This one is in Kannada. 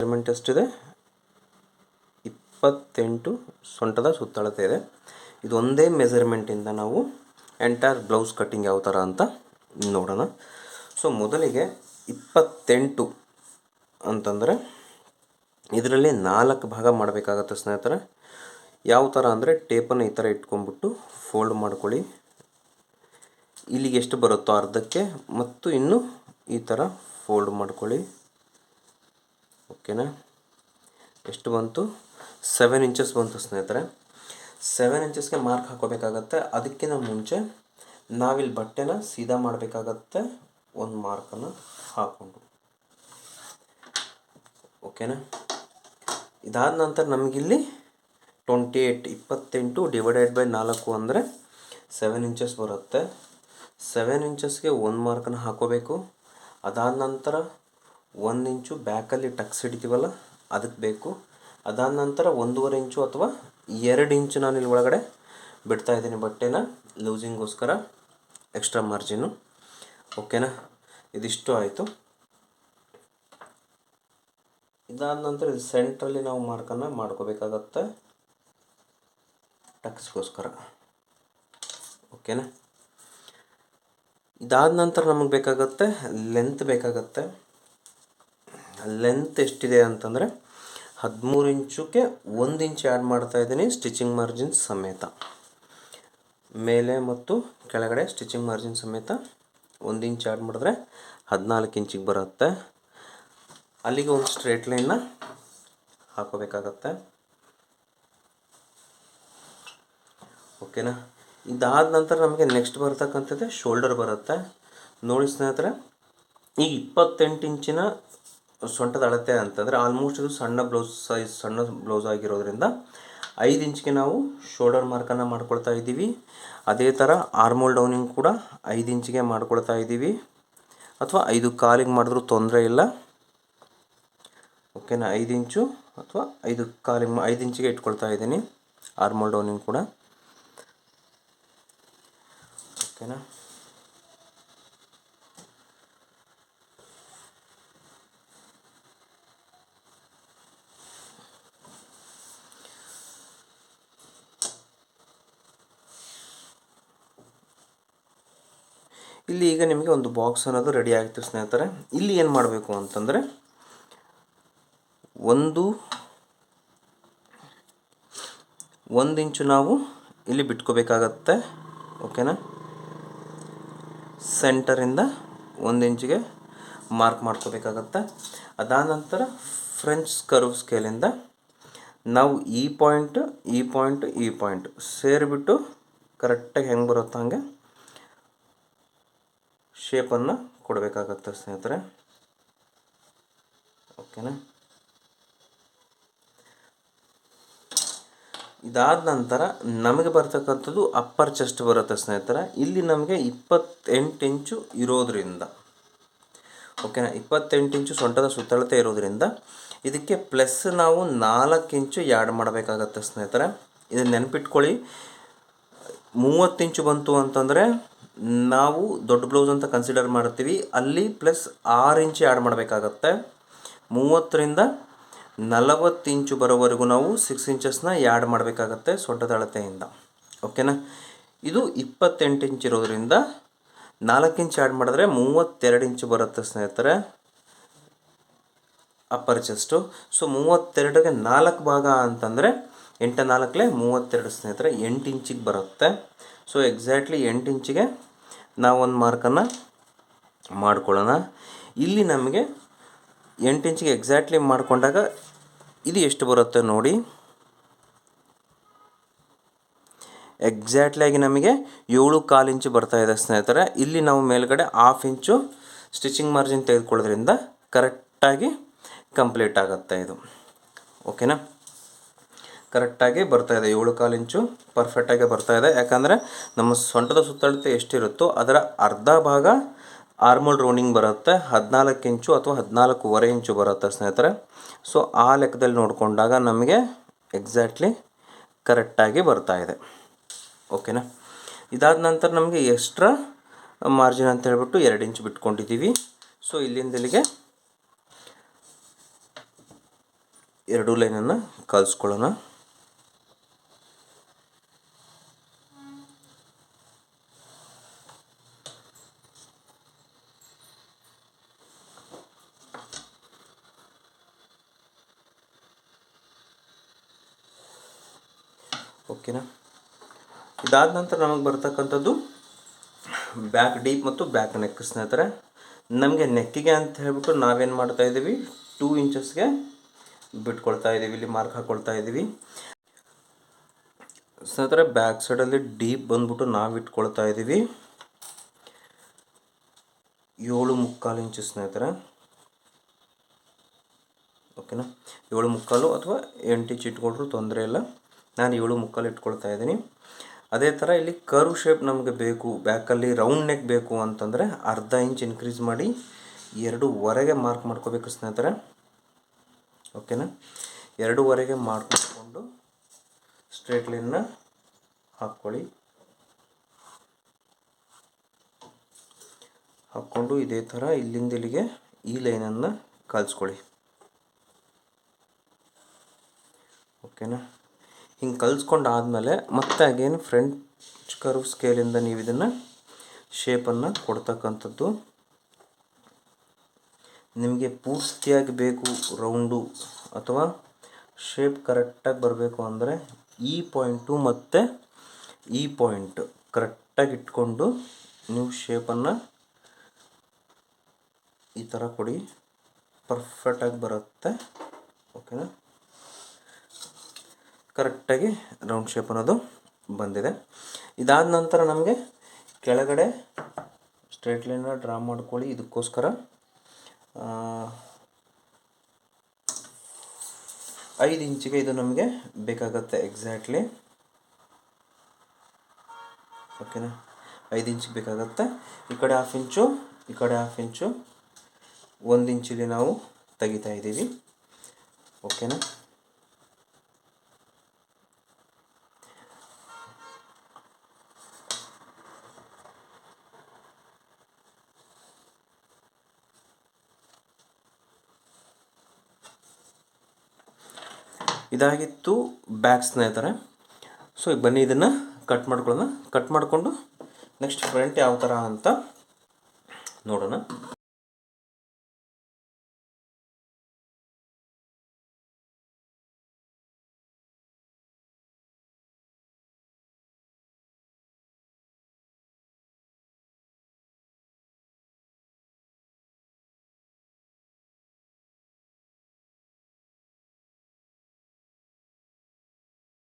ಮೆಜರ್ಮೆಂಟ್ ಎಷ್ಟಿದೆ ಇಪ್ಪತ್ತೆಂಟು ಸೊಂಟದ ಸುತ್ತಳತೆ ಇದೆ. ಇದು ಒಂದೇ ಮೆಜರ್ಮೆಂಟಿಂದ ನಾವು ಎಂಟೈರ್ ಬ್ಲೌಸ್ ಕಟ್ಟಿಂಗ್ ಯಾವ ಥರ ಅಂತ ನೋಡೋಣ. ಸೊ ಮೊದಲಿಗೆ ಇಪ್ಪತ್ತೆಂಟು ಅಂತಂದರೆ ಇದರಲ್ಲಿ ನಾಲ್ಕು ಭಾಗ ಮಾಡಬೇಕಾಗತ್ತೆ ಸ್ನೇಹಿತರೆ. ಯಾವ ಥರ ಅಂದರೆ ಟೇಪನ್ನು ಈ ಥರ ಇಟ್ಕೊಂಡ್ಬಿಟ್ಟು ಫೋಲ್ಡ್ ಮಾಡ್ಕೊಳ್ಳಿ. ಇಲ್ಲಿಗೆ ಎಷ್ಟು ಬರುತ್ತೋ ಅರ್ಧಕ್ಕೆ ಮತ್ತು ಇನ್ನು ಈ ಥರ ಫೋಲ್ಡ್ ಮಾಡ್ಕೊಳ್ಳಿ. ಓಕೆನಾ? ಎಷ್ಟು ಬಂತು? ಸೆವೆನ್ ಇಂಚಸ್ ಬಂತು ಸ್ನೇಹಿತರೆ. ಸೆವೆನ್ ಇಂಚಸ್ಗೆ ಮಾರ್ಕ್ ಹಾಕೋಬೇಕಾಗತ್ತೆ. ಅದಕ್ಕಿಂತ ಮುಂಚೆ ನಾವಿಲ್ಲಿ ಬಟ್ಟೆನ ಸೀದಾ ಮಾಡಬೇಕಾಗತ್ತೆ. ಒಂದು ಮಾರ್ಕನ್ನು ಹಾಕ್ಕೊಂಡು ಓಕೆನಾ? ಇದಾದ ನಂತರ ನಮಗಿಲ್ಲಿ ಟ್ವೆಂಟಿ ಏಯ್ಟ್ ಇಪ್ಪತ್ತೆಂಟು ಡಿವೈಡೆಡ್ ಬೈ ನಾಲ್ಕು ಅಂದರೆ ಸೆವೆನ್ ಇಂಚಸ್ ಬರುತ್ತೆ. ಸೆವೆನ್ ಇಂಚಸ್ಗೆ ಒಂದು ಮಾರ್ಕನ್ನು ಹಾಕೋಬೇಕು. ಅದಾದ ನಂತರ ಒಂದು ಇಂಚು ಬ್ಯಾಕಲ್ಲಿ ಟಕ್ಸ್ ಹಿಡಿತೀವಲ್ಲ, ಅದಕ್ಕೆ ಬೇಕು. ಅದಾದ ನಂತರ ಒಂದೂವರೆ ಇಂಚು ಅಥವಾ ಎರಡು ಇಂಚು ನಾನು ಇಲ್ಲಿ ಒಳಗಡೆ ಬಿಡ್ತಾ ಇದ್ದೀನಿ ಬಟ್ಟೆನ ಲೂಸಿಂಗೋಸ್ಕರ ಎಕ್ಸ್ಟ್ರಾ ಮಾರ್ಜಿನು ಓಕೆನಾ? ಇದಿಷ್ಟು ಆಯಿತು. ಇದಾದ ನಂತರ ಇದು ಸೆಂಟ್ರಲ್ಲಿ ನಾವು ಮಾರ್ಕನ್ನು ಮಾಡ್ಕೋಬೇಕಾಗತ್ತೆ. ಟಕ್ಸ್ಗೋಸ್ಕರ. ಓಕೆನಾ? ಇದಾದ ನಂತರ ನಮಗೆ ಬೇಕಾಗತ್ತೆ, ಲೆಂತ್ ಬೇಕಾಗತ್ತೆ. ಲೆಂತ್ ಎಷ್ಟಿದೆ ಅಂತಂದರೆ ಹದಿಮೂರು ಇಂಚುಕ್ಕೆ ಒಂದು ಇಂಚ್ ಆ್ಯಡ್ ಮಾಡ್ತಾ ಇದ್ದೀನಿ ಸ್ಟಿಚಿಂಗ್ ಮಾರ್ಜಿನ್ ಸಮೇತ. ಮೇಲೆ ಮತ್ತು ಕೆಳಗಡೆ ಸ್ಟಿಚಿಂಗ್ ಮಾರ್ಜಿನ್ ಸಮೇತ ಒಂದು ಇಂಚ್ ಆ್ಯಡ್ ಮಾಡಿದ್ರೆ ಹದಿನಾಲ್ಕು ಇಂಚಿಗೆ ಬರುತ್ತೆ. ಅಲ್ಲಿಗೆ ಒಂದು ಸ್ಟ್ರೇಟ್ ಲೈನ್ನ ಹಾಕೋಬೇಕಾಗತ್ತೆ. ಓಕೆನಾ ಇದಾದ ನಂತರ ನಮಗೆ ನೆಕ್ಸ್ಟ್ ಬರ್ತಕ್ಕಂಥದ್ದೇ ಶೋಲ್ಡರ್ ಬರುತ್ತೆ. ನೋಡಿ ಸ್ನೇಹಿತರೆ ಈಗ ಇಪ್ಪತ್ತೆಂಟು ಇಂಚಿನ ಸೊಂಟದ ಅಳತೆ ಅಂತಂದರೆ ಆಲ್ಮೋಸ್ಟ್ ಇದು ಸಣ್ಣ ಬ್ಲೌಸ್ ಸೈಜ್ ಸಣ್ಣ ಬ್ಲೌಸ್ ಆಗಿರೋದ್ರಿಂದ ಐದು ಇಂಚ್ಗೆ ನಾವು ಶೋಲ್ಡರ್ ಮಾರ್ಕನ್ನು ಮಾಡ್ಕೊಳ್ತಾ ಇದ್ದೀವಿ. ಅದೇ ಥರ ಆರ್ಮೋಲ್ ಡೌನಿಂಗ್ ಕೂಡ ಐದು ಇಂಚಿಗೆ ಮಾಡ್ಕೊಳ್ತಾ ಇದ್ದೀವಿ. ಅಥವಾ ಐದು ಕಾಲಿಗೆ ಮಾಡಿದ್ರೂ ತೊಂದರೆ ಇಲ್ಲ. ಓಕೆನಾ ಐದು ಇಂಚು ಅಥವಾ ಐದು ಕಾಲಿಂಗ್ ಐದು ಇಂಚಿಗೆ ಇಟ್ಕೊಳ್ತಾ ಇದ್ದೀನಿ ಆರ್ಮೋಲ್ ಡೌನಿಂಗ್ ಕೂಡ. ಓಕೆನಾ ಇಲ್ಲಿ ಈಗ ನಿಮಗೆ ಒಂದು ಬಾಕ್ಸ್ ಅನ್ನೋದು ರೆಡಿ ಆಗ್ತದೆ ಸ್ನೇಹಿತರೆ. ಇಲ್ಲಿ ಏನು ಮಾಡಬೇಕು ಅಂತಂದರೆ ಒಂದು ಒಂದು ಇಂಚು ನಾವು ಇಲ್ಲಿ ಬಿಟ್ಕೋಬೇಕಾಗತ್ತೆ. ಓಕೆನಾ ಸೆಂಟರಿಂದ ಒಂದು ಇಂಚಿಗೆ ಮಾರ್ಕ್ ಮಾಡ್ಕೋಬೇಕಾಗತ್ತೆ. ಅದಾದ ನಂತರ ಫ್ರೆಂಚ್ ಕರ್ವ್ ಸ್ಕೇಲಿಂದ ನಾವು ಈ ಪಾಯಿಂಟ್ ಈ ಪಾಯಿಂಟ್ ಈ ಪಾಯಿಂಟ್ ಸೇರಿಬಿಟ್ಟು ಕರೆಕ್ಟಾಗಿ ಹೆಂಗೆ ಬರುತ್ತೋ ಹಾಗೆ ಶೇಪನ್ನು ಕೊಡಬೇಕಾಗತ್ತೆ ಸ್ನೇಹಿತರೆ. ಓಕೆನಾ ಇದಾದ ನಂತರ ನಮಗೆ ಬರ್ತಕ್ಕಂಥದ್ದು ಅಪ್ಪರ್ ಚೆಸ್ಟ್ ಬರುತ್ತೆ ಸ್ನೇಹಿತರೆ. ಇಲ್ಲಿ ನಮಗೆ ಇಪ್ಪತ್ತೆಂಟು ಇಂಚು ಇರೋದ್ರಿಂದ ಓಕೆನಾ ಇಪ್ಪತ್ತೆಂಟು ಇಂಚು ಸೊಂಟದ ಸುತ್ತಳತೆ ಇರೋದ್ರಿಂದ ಇದಕ್ಕೆ ಪ್ಲಸ್ ನಾವು ನಾಲ್ಕು ಇಂಚು ಯಾಡ್ ಮಾಡಬೇಕಾಗತ್ತೆ ಸ್ನೇಹಿತರೆ. ಇದನ್ನು ನೆನಪಿಟ್ಕೊಳ್ಳಿ. ಮೂವತ್ತು ಇಂಚು ಬಂತು ಅಂತಂದರೆ ನಾವು ದೊಡ್ಡ ಬ್ಲೌಸ್ ಅಂತ ಕನ್ಸಿಡರ್ ಮಾಡ್ತೀವಿ. ಅಲ್ಲಿ ಪ್ಲಸ್ ಆರು ಇಂಚು ಆ್ಯಡ್ ಮಾಡಬೇಕಾಗತ್ತೆ. ಮೂವತ್ತರಿಂದ ನಲವತ್ತು ಇಂಚು ಬರೋವರೆಗೂ ನಾವು ಸಿಕ್ಸ್ ಇಂಚಸ್ನ ಆ್ಯಡ್ ಮಾಡಬೇಕಾಗತ್ತೆ ಸೊಡ್ಡದ ಅಳತೆಯಿಂದ ಓಕೆನಾ ಇದು ಇಪ್ಪತ್ತೆಂಟು ಇಂಚ್ ಇರೋದ್ರಿಂದ ನಾಲ್ಕು ಇಂಚ್ ಆ್ಯಡ್ ಮಾಡಿದ್ರೆ ಮೂವತ್ತೆರಡು ಇಂಚು ಬರುತ್ತೆ ಸ್ನೇಹಿತರೆ. ಅಪ್ಪರ್ ಚೆಸ್ಟು ಸೊ ಮೂವತ್ತೆರಡಿಗೆ ನಾಲ್ಕು ಭಾಗ ಅಂತಂದರೆ ಎಂಟು ನಾಲ್ಕಲೆ ಮೂವತ್ತೆರಡು ಸ್ನೇಹಿತರೆ ಎಂಟು ಇಂಚಿಗೆ ಬರುತ್ತೆ. ಸೊ ಎಕ್ಸಾಕ್ಟ್ಲಿ ಎಂಟು ಇಂಚಿಗೆ ನಾವು ಒಂದು ಮಾರ್ಕನ್ನು ಮಾಡ್ಕೊಳ್ಳೋಣ. ಇಲ್ಲಿ ನಮಗೆ ಎಂಟು ಇಂಚಿಗೆ ಎಕ್ಸಾಕ್ಟ್ಲಿ ಮಾಡಿಕೊಂಡಾಗ ಇದು ಎಷ್ಟು ಬರುತ್ತೆ ನೋಡಿ. ಎಕ್ಸಾಕ್ಟ್ಲಿಯಾಗಿ ನಮಗೆ ಏಳು ಕಾಲು ಇಂಚು ಬರ್ತಾ ಇದೆ ಸ್ನೇಹಿತರೆ. ಇಲ್ಲಿ ನಾವು ಮೇಲ್ಗಡೆ ಹಾಫ್ ಇಂಚು ಸ್ಟಿಚಿಂಗ್ ಮಾರ್ಜಿನ್ ತೆಗೆದುಕೊಳ್ಳೋದ್ರಿಂದ ಕರೆಕ್ಟಾಗಿ ಕಂಪ್ಲೀಟ್ ಆಗುತ್ತೆ ಇದು. ಓಕೆನಾ ಕರೆಕ್ಟಾಗಿ ಬರ್ತಾ ಇದೆ. ಏಳು ಕಾಲು ಇಂಚು ಪರ್ಫೆಕ್ಟಾಗಿ ಬರ್ತಾ ಇದೆ. ಯಾಕಂದರೆ ನಮ್ಮ ಸೊಂಟದ ಸುತ್ತಳತೆ ಎಷ್ಟಿರುತ್ತೋ ಅದರ ಅರ್ಧ ಭಾಗ ಆರ್ಮಲ್ ರೌಂಡಿಂಗ್ ಬರುತ್ತೆ. ಹದಿನಾಲ್ಕು ಇಂಚು ಅಥವಾ ಹದಿನಾಲ್ಕೂವರೆ ಇಂಚು ಬರುತ್ತೆ ಸ್ನೇಹಿತರೆ. ಸೊ ಆ ಲೆಕ್ಕದಲ್ಲಿ ನೋಡಿಕೊಂಡಾಗ ನಮಗೆ ಎಕ್ಸಾಕ್ಟ್ಲಿ ಕರೆಕ್ಟಾಗಿ ಬರ್ತಾ ಇದೆ. ಓಕೆನಾ ಇದಾದ ನಂತರ ನಮಗೆ ಎಕ್ಸ್ಟ್ರಾ ಮಾರ್ಜಿನ್ ಅಂತ ಹೇಳ್ಬಿಟ್ಟು ಎರಡು ಇಂಚು ಬಿಟ್ಕೊಂಡಿದ್ದೀವಿ. ಸೊ ಇಲ್ಲಿಂದ ಇಲ್ಲಿಗೆ ಎರಡು ಲೈನನ್ನು ಕಲಿಸ್ಕೊಳ್ಳೋಣ. ಓಕೆನಾ ಇದಾದ ನಂತರ ನಮಗೆ ಬರ್ತಕ್ಕಂಥದ್ದು ಬ್ಯಾಕ್ ಡೀಪ್ ಮತ್ತು ಬ್ಯಾಕ್ ನೆಕ್ ಸ್ನೇಹಿತರೆ. ನಮಗೆ ನೆಕ್ಕಿಗೆ ಅಂತ ಹೇಳ್ಬಿಟ್ಟು ನಾವೇನು ಮಾಡ್ತಾ ಇದ್ದೀವಿ ಟೂ ಇಂಚಸ್ಗೆ ಬಿಟ್ಕೊಳ್ತಾ ಇದ್ದೀವಿ ಇಲ್ಲಿ ಮಾರ್ಕ್ ಹಾಕ್ಕೊಳ್ತಾ ಇದ್ದೀವಿ ಸ್ನೇಹಿತರೆ ಬ್ಯಾಕ್ ಸೈಡಲ್ಲಿ ಡೀಪ್ ಬಂದ್ಬಿಟ್ಟು ನಾವು ಇಟ್ಕೊಳ್ತಾ ಇದ್ದೀವಿ ಏಳು ಮುಕ್ಕಾಲು ಇಂಚು ಸ್ನೇಹಿತರೆ. ಓಕೆನಾ ಏಳು ಮುಕ್ಕಾಲು ಅಥವಾ ಎಂಟು ಇಂಚ್ ಇಟ್ಕೊಂಡ್ರು ತೊಂದರೆ ಇಲ್ಲ. ನಾನು ಏಳು ಮುಕ್ಕಲ್ಲಿ ಇಟ್ಕೊಳ್ತಾ ಇದ್ದೀನಿ. ಅದೇ ಥರ ಇಲ್ಲಿ ಕರ್ವ್ ಶೇಪ್ ನಮಗೆ ಬೇಕು ಬ್ಯಾಕಲ್ಲಿ ರೌಂಡ್ ನೆಕ್ ಬೇಕು ಅಂತಂದರೆ ಅರ್ಧ ಇಂಚ್ ಇನ್ಕ್ರೀಸ್ ಮಾಡಿ ಎರಡೂವರೆಗೆ ಮಾರ್ಕ್ ಮಾಡ್ಕೋಬೇಕು ಸ್ನೇಹಿತರೆ. ಓಕೆನಾ ಎರಡೂವರೆಗೆ ಮಾರ್ಕ್ ಮಾಡಿಕೊಂಡು ಸ್ಟ್ರೇಟ್ ಲೈನ್ನ ಹಾಕ್ಕೊಳ್ಳಿ. ಹಾಕ್ಕೊಂಡು ಇದೇ ಥರ ಇಲ್ಲಿಂದ ಇಲ್ಲಿಗೆ ಈ ಲೈನನ್ನು ಕಲಿಸ್ಕೊಳ್ಳಿ. ಓಕೆನಾ ಹಿಂಗೆ ಕಲಿಸ್ಕೊಂಡು ಆದಮೇಲೆ ಮತ್ತೆ ಅಗೇನ್ ಫ್ರೆಂಚ್ ಕರ್ವ್ ಸ್ಕೇಲಿಂದ ನೀವು ಇದನ್ನು ಶೇಪನ್ನು ಕೊಡ್ತಕ್ಕಂಥದ್ದು. ನಿಮಗೆ ಪೂರ್ತಿಯಾಗಿ ಬೇಕು ರೌಂಡು ಅಥವಾ ಶೇಪ್ ಕರೆಕ್ಟಾಗಿ ಬರಬೇಕು ಅಂದರೆ ಈ ಪಾಯಿಂಟು ಮತ್ತು ಈ ಪಾಯಿಂಟ್ ಕರೆಕ್ಟಾಗಿ ಇಟ್ಕೊಂಡು ನೀವು ಶೇಪನ್ನು ಈ ಥರ ಕೊಡಿ. ಪರ್ಫೆಕ್ಟಾಗಿ ಬರುತ್ತೆ. ಓಕೆನಾ ಕರೆಕ್ಟಾಗಿ ರೌಂಡ್ ಶೇಪ್ ಅನ್ನೋದು ಬಂದಿದೆ. ಇದಾದ ನಂತರ ನಮಗೆ ಕೆಳಗಡೆ ಸ್ಟ್ರೇಟ್ ಲೈನ್ನ ಡ್ರಾ ಮಾಡ್ಕೊಳ್ಳಿ. ಇದಕ್ಕೋಸ್ಕರ ಐದು ಇಂಚಿಗೆ ಇದು ನಮಗೆ ಬೇಕಾಗತ್ತೆ ಎಕ್ಸಾಕ್ಟ್ಲಿ ಓಕೆನಾ ಐದು ಇಂಚಿಗೆ ಬೇಕಾಗತ್ತೆ. ಈ ಕಡೆ ಹಾಫ್ ಇಂಚು, ಈ ಕಡೆ ಹಾಫ್ ಇಂಚು. ಒಂದು ಇಂಚಿಗೆ ನಾವು ತೆಗಿತಾ ಇದ್ದೀವಿ. ಓಕೆನಾ ಇದಾಗಿತ್ತು ಬ್ಯಾಕ್ ಸ್ನೇಹಿತರೆ. ಸೊ ಈಗ ಬನ್ನಿ ಇದನ್ನು ಕಟ್ ಮಾಡ್ಕೊಳ್ಳೋಣ. ಕಟ್ ಮಾಡಿಕೊಂಡು ನೆಕ್ಸ್ಟ್ ಫ್ರಂಟ್ ಯಾವ ಥರ ಅಂತ ನೋಡೋಣ.